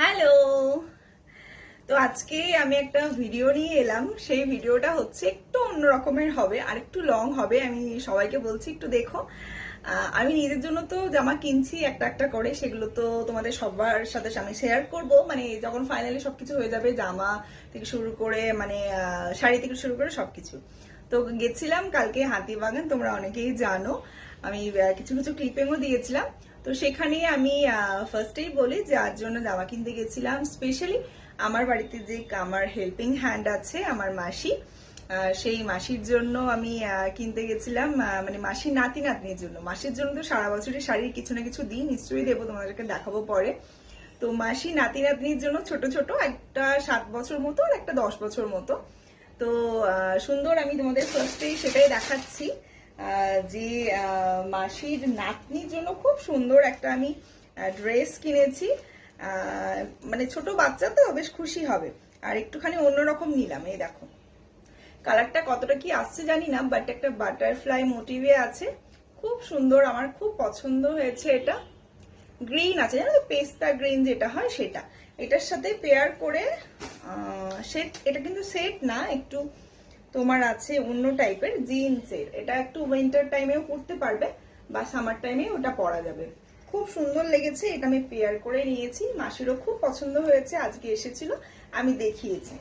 Hello. তো আজকে আমি একটা ভিডিও নিয়ে এলাম। সেই ভিডিওটা হচ্ছে একটু অন্য রকমের হবে আর একটু লং হবে, আমি সবাইকে বলছি একটু দেখো। আমি নিজের জন্য তো জামা কিনছি একটা একটা করে, সেগুলো তো তোমাদের সবার সাথে আমি শেয়ার করব। মানে যখন ফাইনালি সবকিছু হয়ে যাবে, জামা থেকে শুরু করে মানে শাড়ি থেকে শুরু করে সবকিছু। তো গেছিলাম কালকে হাতিবাগান, তোমরা অনেকেই জানো। আমি কিছু কিছু ক্লিপিংও দিয়েছিলাম। তো সেখানে আমি ফার্স্টেই বলি যে আজ জন্য জামা কিনতে গেছিলাম। স্পেশালি আমার বাড়িতে যে আমার হেল্পিং হ্যান্ড আছে, আমার মাসি সেই মাসির জন্য আমি কিনতে গেছিলাম মানে মাসির নাতি নাতনির জন্য। মাসির জন্য তো সারা বছরই শাড়ির কিছু না কিছু দিই, নিশ্চয়ই দেবো, তোমাদেরকে দেখাবো পরে। তো মাসি নাতি নাতনির জন্য ছোট ছোট একটা সাত বছর মতো আর একটা দশ বছর মতো। তো সুন্দর আমি তোমাদের ফার্স্টেই সেটাই দেখাচ্ছি। যে মাসির নাতনির জন্য খুব সুন্দর একটা আমি ড্রেস কিনেছি। মানে ছোট বাচ্চা তো, বেশ খুশি হবে। আর একটুখানি অন্যরকম নিলাম, এই দেখো। কালারটা কতটা কি আসছে জানি না বাট একটা বাটারফ্লাই মোটিভে আছে। খুব সুন্দর, আমার খুব পছন্দ হয়েছে এটা। গ্রিন আছে, জানো তো, পেস্তা গ্রিন যেটা হয় সেটা। এটার সাথে পেয়ার করে সেট এটা কিন্তু সেট না, একটু তোমার আছে অন্য টাইপের জিন্সের। এটা একটু উইন্টার টাইমেও পরতে পারবে বা সামার টাইমে ওটা পরা যাবে। খুব সুন্দর লেগেছে, এটা আমি পেয়ার করে নিয়েছি। মাসিরও খুব পছন্দ হয়েছে, আজকে এসেছিল, আমি দেখিয়েছি।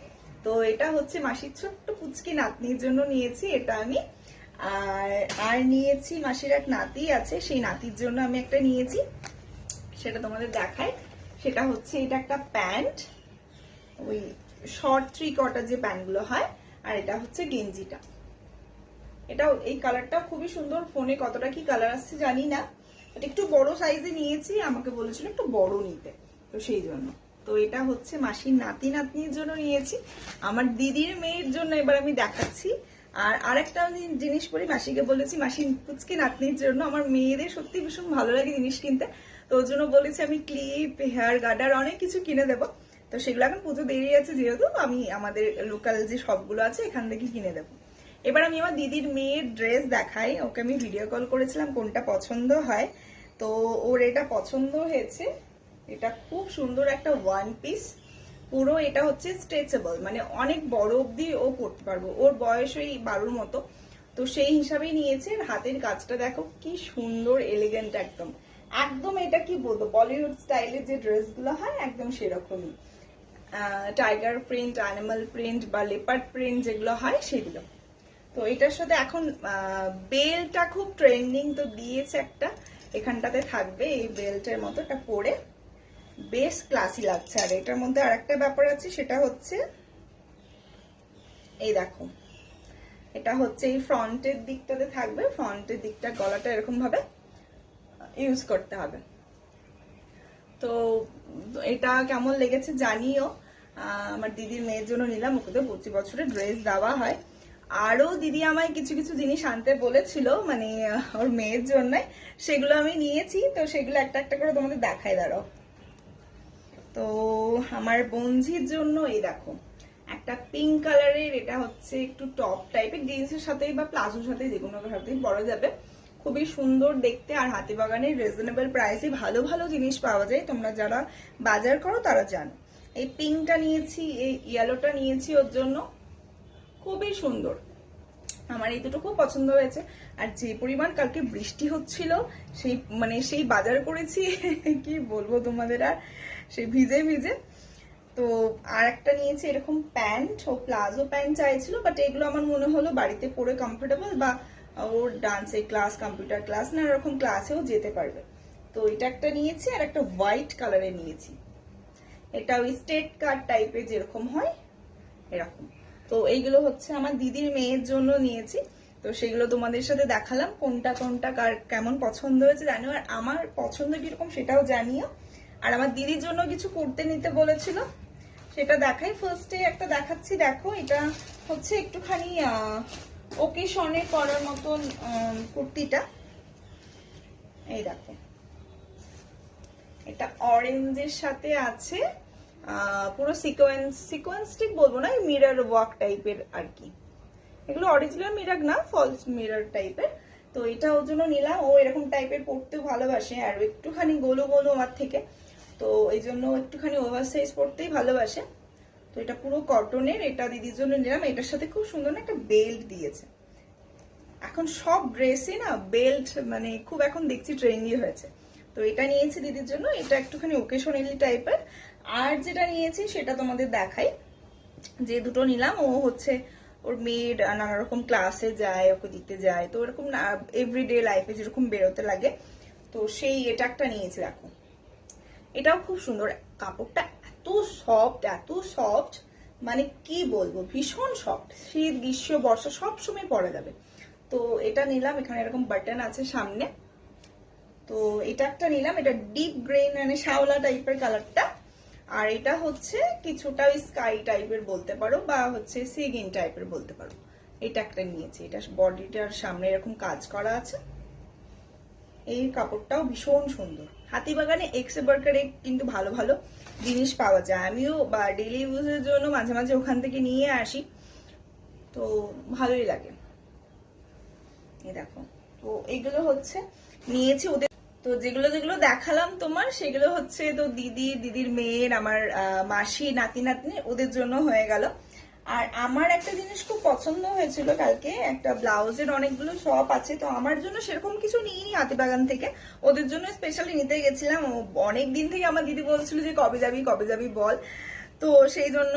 তো এটা হচ্ছে মাসির ছোট্ট পুচকি নাতনির জন্য নিয়েছি, এটা আমি। আর আর নিয়েছি মাসির এক নাতি আছে, সেই নাতির জন্য আমি একটা নিয়েছি। সেটা তোমাদের দেখায় সেটা হচ্ছে এটা একটা প্যান্ট। ওই শর্ট থ্রি কটার যে প্যান্টগুলো হয় আর এটা হচ্ছে গেঞ্জিটা। এটাও এই কালারটা খুবই সুন্দর। ফোনে কতটা কি কালার আসছে জানি না। বাট একটু বড় সাইজে নিয়েছি, আমাকে বলেছিল একটু বড় নিতে। তো সেই জন্য। তো এটা হচ্ছে মাসির নাতি নাতনির জন্য নিয়েছি। আমার দিদির মেয়ের জন্য এবার আমি দেখাচ্ছি। আর আরেকটা জিনিস পরি, মাসিকে বলেছি, মাসি পুচকি নাতনির জন্য। আমার মেয়েদের সত্যি ভীষণ ভালো লাগে জিনিস কিনতে। তো ওর জন্য বলেছি আমি ক্লিপ, হেয়ার গার্ডার, অনেক কিছু কিনে দেবো। তো সেগুলো এখন পুজো দেরি আছে যেহেতু, আমি আমাদের লোকাল যে সবগুলো আছে এখান থেকে কিনে দেবো। এবার আমি আমার দিদির মেয়ের ড্রেস দেখাই। ওকে আমি ভিডিও কল করেছিলাম কোনটা পছন্দ হয়। তো ওর এটা পছন্দ হয়েছে। এটা খুব সুন্দর একটা ওয়ান পিস পুরো এটা হচ্ছে স্ট্রেচেবল মানে অনেক বড় অবধি ও পড়তে পারব। ওর বয়স ওই বারোর মতো। তো সেই হিসাবেই নিয়েছে। হাতের কাজটা দেখো কি সুন্দর এলিগেন্ট একদম। একদম এটা কি বলব? বলিউড স্টাইলের যে ড্রেসগুলো হয়, একদম সেরকমই। টাইগার প্রিন্ট অ্যানিমাল প্রিন্ট বা লেপার্ড প্রিন্ট যেগুলো হয়, সেগুলো। তো এটার সাথে এখন বেলটা খুব ট্রেন্ডিং তো দিয়েছে একটা। এখানটাতে থাকবে এই বেল্টের মতো এটা পরে। বেশ ক্লাসি লাগছে। আর এটার মধ্যে আর একটা ব্যাপার আছে, সেটা হচ্ছে, এই দেখো। এটা হচ্ছে এই ফ্রন্টের দিকটাতে থাকবে। ফ্রন্টের দিকটা গলাটা এরকম ভাবে ইউজ করতে হবে। তো এটা কেমন লেগেছে জানিও। আমার দিদির মেয়ের জন্য নিলাম ওকে প্রতি বছরে ড্রেস দেওয়া হয়। আরও দিদি আমায় কিছু কিছু জিনিস আনতে বলেছিল মানে ওর মেয়ের জন্য। সেগুলো আমি নিয়েছি, তো সেগুলো একটা একটা করে তোমাদের দেখায় দাঁড়াও। তো আমার বঞ্জির জন্য এই দেখো, একটা পিঙ্ক কালারের এটা হচ্ছে একটু টপ টাইপের জিন্সের সাথেই বা প্লাজোর সাথে যে কোনো সাথেই পরা যাবে। খুবই সুন্দর দেখতে আর হাতিবাগানের রিজনেবল প্রাইসে ভালো ভালো জিনিস পাওয়া যায়। তোমরা যারা বাজার করো তারা জানো এই পিঙ্কটা নিয়েছি, এই ইয়েলোটা নিয়েছি ওর জন্য। খুবই সুন্দর। আমার এই দুটো খুব পছন্দ হয়েছে। আর যে পরিমাণ কালকে বৃষ্টি হচ্ছিল, সেই মানে সেই বাজার করেছি, কি বলব তোমাদের আর? সেই ভিজে ভিজে। তো আর একটা নিয়েছি, এরকম প্যান্ট। ও প্লাজো প্যান্ট চাইছিল বাট এগুলো আমার মনে হলো বাড়িতে পরে কমফোর্টেবল বা ওর ডান্সের ক্লাস কম্পিউটার ক্লাস নানা রকম ক্লাসেও যেতে পারবে। তো এটা একটা নিয়েছি আর একটা হোয়াইট কালারে নিয়েছি। এটা ওই স্টেট কার্ড টাইপের যেরকম হয়, এরকম। তো এইগুলো হচ্ছে আমার দিদির মেয়ের জন্য নিয়েছি। তো সেগুলো তোমাদের সাথে দেখালাম, কোনটা কোনটা কার কেমন পছন্দ হয়েছে জানিও আর আমার পছন্দ কীরকম সেটাও জানিও। আর আমার দিদির জন্য কিছু করতে নিতে বলেছিল, সেটা দেখাই। ফার্স্টে একটা দেখাচ্ছি, দেখো, এটা হচ্ছে একটুখানি ওকেশনে করার মতন কুর্তিটা। এই দেখো। এটা অরেঞ্জের সাথে আছে পুরো সিকোয়েন্স সিকোয়েন্স ঠিক বলব না মিরর ওয়ার্ক টাইপের আর কি। এগুলো অরিজিনাল মিরর না ফলস মিরর টাইপের তো এটা ওর জন্য নিলাম। ও এরকম টাইপের পড়তে ভালোবাসে, আর একটুখানি গোলো গোলো আমার থেকে। তো এই জন্য একটুখানি ওভার সাইজ পরতেই ভালোবাসে। তো এটা পুরো কটনের, এটা দিদির জন্য নিলাম। এটার সাথে খুব সুন্দর একটা বেল্ট দিয়েছে। এখন সব ড্রেসে না বেল্ট মানে খুব এখন দেখছি ট্রেন্ডি হয়েছে। তো এটা নিয়েছি দিদির জন্য। এটা একটুখানি ওকেশনালি টাইপের আর যেটা নিয়েছি সেটা তোমাদের দেখাই। যে দুটো নিলাম, ও হচ্ছে ওর মেয়ের নানা রকম ক্লাসে যায়, ওকে দিতে যায়। তো ওরকম এভরিডে লাইফে যেরকম বেরোতে লাগে। তো সেই এটা একটা নিয়েছি, দেখো। এটাও খুব সুন্দর। কাপড়টা সফট এত সফট মানে কি বলব, ভীষণ সফট শীত, গ্রীষ্ম, বর্ষা সব সময় পরা যাবে। তো এটা নিলাম, এখানে এরকম বাটন আছে সামনে। তো এটা একটা নিলাম, এটা ডিপ গ্রেন মানে শ্যাওলা টাইপের কালারটা আর এটা হচ্ছে কিছুটা স্কাই টাইপের বলতে পারো, বা হচ্ছে সিগিন টাইপের বলতে পারো। এটা একটা নিয়েছি, এটা বডিটার সামনে এরকম কাজ করা আছে। এই কাপড়টাও ভীষণ সুন্দর। হাতিবাগানে এক্স বার্কারে কিন্তু ভালো ভালো জিনিস পাওয়া যায়। আমিও বা ডেলি ইউজের জন্য মাঝে মাঝে ওখান থেকে নিয়ে আসি। তো ভালোই লাগে। এই দেখো। তো এগুলো হচ্ছে, নিয়েছি ওদের। তো যেগুলো যেগুলো দেখালাম তোমার, সেগুলো হচ্ছে তো দিদি, দিদির মেয়ের, আমার মাসি, নাতি, নাতনি, ওদের জন্য হয়ে গেল। আর আমার একটা জিনিস খুব পছন্দ হয়েছিল কালকে, একটা ব্লাউজের অনেকগুলো শপ আছে, তো আমার জন্য সেরকম কিছু নিইনি হাতিবাগান থেকে। ওদের জন্য স্পেশালি নিতে গেছিলাম। অনেক দিন থেকে আমার দিদি বলছিল যে, কবে যাবি কবে যাবি বল। তো সেই জন্য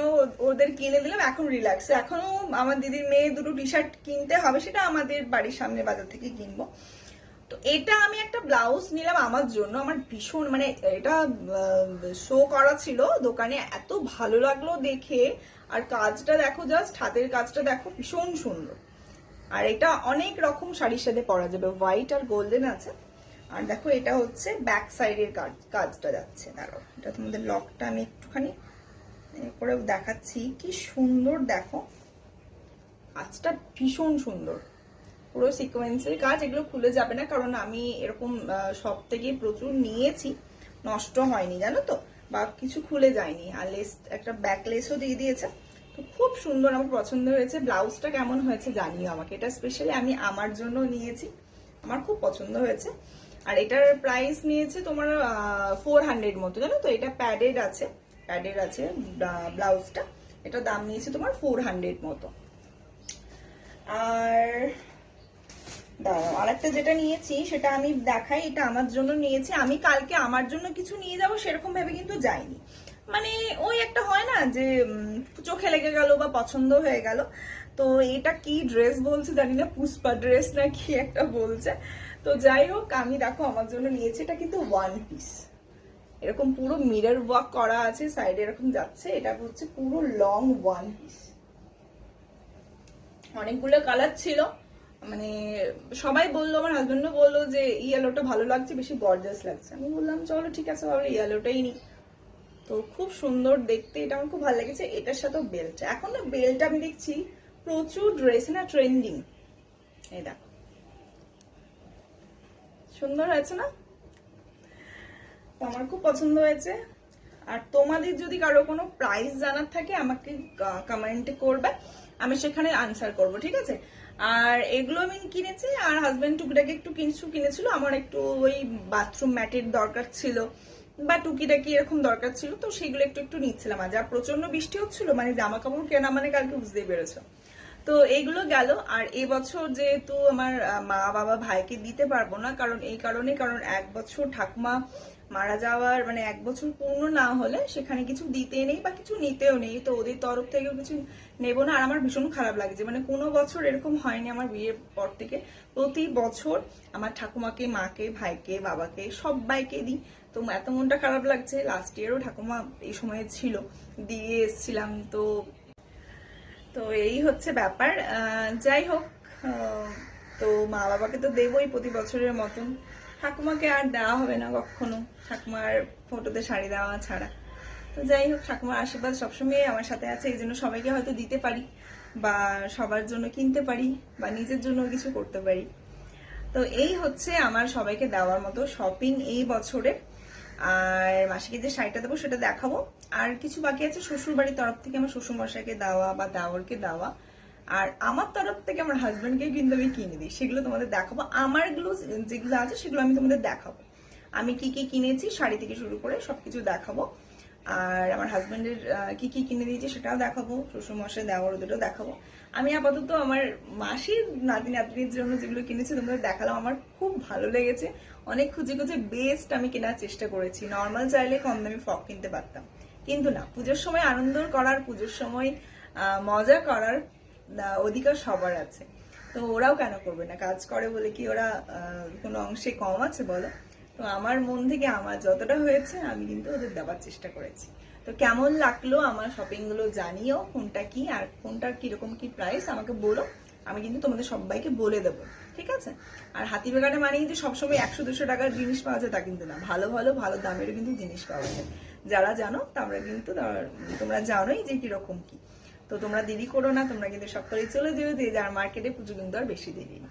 ওদের কিনে দিলাম, এখন রিল্যাক্স এখনও আমার দিদির মেয়ে দুটো টি শার্ট কিনতে হবে, সেটা আমাদের বাড়ির সামনে বাজার থেকে কিনবো। তো এটা আমি একটা ব্লাউজ নিলাম আমার জন্য। আমার ভীষণ মানে এটা শো করা ছিল দোকানে। এত ভালো লাগল দেখে। আর কাজটা দেখো জাস্ট হাতের কাজটা দেখো ভীষণ সুন্দর। আর এটা অনেক রকম শাড়ির সাথে পরা যাবে হোয়াইট আর গোল্ডেন আছে। আর দেখো এটা হচ্ছে ব্যাক সাইডের কাজ, কাজটা যাচ্ছে, দাঁড়াও। এটা তোমাদের লকটা আমি একটুখানি করে দেখাচ্ছি, কি সুন্দর দেখো। কাজটা ভীষণ সুন্দর। পুরো সিকোয়েন্সের কাজ, এগুলো খুলে যাবে না, কারণ আমি এরকম সব থেকে প্রচুর নিয়েছি, নষ্ট হয়নি, জানো তো? বা কিছু খুলে যায়নি। আর লেস একটা ব্যাক লেসও দিয়ে দিয়েছে। খুব সুন্দর আমার পছন্দ হয়েছে। ব্লাউজটা কেমন হয়েছে জানিও আমাকে। এটা স্পেশালি আমি আমার জন্য নিয়েছি। আমার খুব পছন্দ হয়েছে। আর এটার প্রাইস নিয়েছে তোমার ফোর হান্ড্রেড মতো, জানো তো? এটা প্যাডেড আছে। প্যাডেড আছে ব্লাউজটা। এটা দাম নিয়েছে তোমার ফোর হান্ড্রেড মতো। আর দাঁড়াও, আরেকটা যেটা নিয়েছি, সেটা আমি দেখাই। এটা আমার জন্য নিয়েছি। আমি কালকে আমার জন্য কিছু নিয়ে যাব, সেরকম ভাবে কিন্তু যাইনি। মানে ওই একটা হয় না যে চোখে লেগে গেল বা পছন্দ হয়ে গেল। তো এটা কি ড্রেস বলছে জানি না, পুষ্পা ড্রেস না কি একটা বলছে। তো যাই হোক, আমি দেখো আমার জন্য নিয়েছি, এটা কিন্তু ওয়ান পিস এরকম পুরো মিরর ওয়ার্ক করা আছে সাইডে এরকম যাচ্ছে, এটা হচ্ছে পুরো লং ওয়ান পিস অনেকগুলো কালার ছিল মানে সবাই বলল, আমার হাজবেন্ডও বলল যে ইয়েলোটা ভালো লাগছে, বেশি গর্জাস লাগছে। আমি বললাম, চলো ঠিক আছে ইয়েলোটাই নি তো খুব সুন্দর দেখতে, এটা আমার খুব ভালো লেগেছে। এটার সাথেও বেল্ট এখন না বেল্ট আমি দেখছি প্রচুর ড্রেস না ট্রেন্ডিং এই দেখো। সুন্দর হয়েছে না? আমার খুব পছন্দ হয়েছে। আর তোমাদের যদি কারও কোনো প্রাইস জানার থাকে, আমাকে কমেন্টে করবে। আমি সেখানে আনসার করব, ঠিক আছে? আর এগুলো আমি কিনেছি, আর হাজবেন্ড টুকিটাকি একটু কিছু কিনেছিল। আমার একটু ওই বাথরুম ম্যাটের দরকার ছিল। বা টুকিটাকি এরকম দরকার ছিল, তো সেগুলো একটু একটু নিচ্ছিলাম। আর যা প্রচণ্ড বৃষ্টি হচ্ছিল মানে জামা কাপড় কেনা মানে কালকে বুঝতেই পেরেছ। তো এইগুলো গেল, আর এবছর যেহেতু আমার মা বাবা ভাইকে দিতে পারব না, কারণ এই কারণে, কারণ এক বছর ঠাকুমা মারা যাওয়ার মানে এক বছর পূর্ণ না হলে সেখানে কিছু দিতে নেই বা কিছু নিতেও নেই, তো ওদের তরফ থেকেও কিছু নেব না। আর আমার ভীষণ খারাপ লাগছে মানে কোনো বছর এরকম হয়নি আমার বিয়ের পর থেকে। প্রতি বছর আমার ঠাকুমাকে, মাকে, ভাইকে, বাবাকে, সবাইকে দিই। তো এত মনটা খারাপ লাগছে। লাস্ট ইয়ারও ঠাকুমা এই সময় ছিল। দিয়ে এসছিলাম তো তো এই হচ্ছে ব্যাপার। যাই হোক তো মা বাবাকে তো দেবই প্রতি বছরের মতন। ঠাকুমাকে আর দেওয়া হবে না কখনো। ঠাকুমার ফটোতে শাড়ি দেওয়া ছাড়া। তো যাই হোক, ঠাকুমার আশীর্বাদ সবসময় আমার সাথে আছে। এই জন্য সবাইকে হয়তো দিতে পারি বা সবার জন্য কিনতে পারি বা নিজের জন্য কিছু করতে পারি। তো এই হচ্ছে আমার সবাইকে দেওয়ার মতো শপিং এই বছরের আর মাসিকে যে শাড়িটা দেবো সেটা দেখাবো। আর কিছু বাকি আছে শ্বশুর বাড়ির তরফ থেকে আমার শ্বশুর মশাইকে দেওয়া বা দেওয়ারকে দেওয়া। আর আমার তরফ থেকে আমার হাজবেন্ডকে কিন্তু আমি কিনে দিই, সেগুলো তোমাদের দেখাবো। আমারগুলো, যেগুলো আছে সেগুলো আমি তোমাদের দেখাবো। আমি কি কি কিনেছি, শাড়ি থেকে শুরু করে সবকিছু দেখাবো। আর আমার হাজবেন্ডের কি কি কিনে দিয়েছি সেটাও দেখাবো শ্বশুর মশাই দেওয়ার দুটো দেখাবো। আমি আপাতত আমার মাসির নাতি নাতনির জন্য যেগুলো কিনেছি তোমাদের দেখালাম, আমার খুব ভালো লেগেছে। অনেক খুঁজে খুঁজে বেস্ট আমি কেনার চেষ্টা করেছি। নর্মাল চাইলে কম দামি ফ্রক কিনতে পারতাম। কিন্তু না, পুজোর সময় আনন্দ করার, পুজোর সময় মজা করার অধিকার সবার আছে। তো ওরাও কেন করবে না? কাজ করে বলে কি ওরা কোনো অংশে কম আছে বলো? তো আমার মন থেকে আমার যতটা হয়েছে, আমি কিন্তু ওদের দেওয়ার চেষ্টা করেছি। তো কেমন লাগল আমার শপিংগুলো জানিও, কোনটা কি আর কোনটার কীরকম কি প্রাইস আমাকে বলো। আমি কিন্তু তোমাদের সবাইকে বলে দেবো। ঠিক আছে? আর হাতি বেগাটা মানেই যে সবসময় একশো, দুশো টাকার জিনিস পাওয়া যায় তা কিন্তু না। ভালো ভালো ভালো দামেরও কিন্তু জিনিস পাওয়া যায়। যারা জানো তোমরা কিন্তু তোমরা জানোই যে কীরকম কি। তো তোমরা দেরি করো না, তোমরা কিন্তু সকালে চলে যেও যে যার মার্কেটে পুজো কিন্তু আর বেশি দেরি না।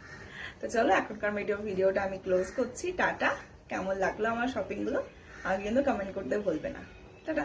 তো চলো, এখনকার ভিডিও ভিডিওটা আমি ক্লোজ করছি। টাটা। কেমন লাগল আমার শপিংগুলো? আর কিন্তু কমেন্ট করতে ভুলবে না। টাটা।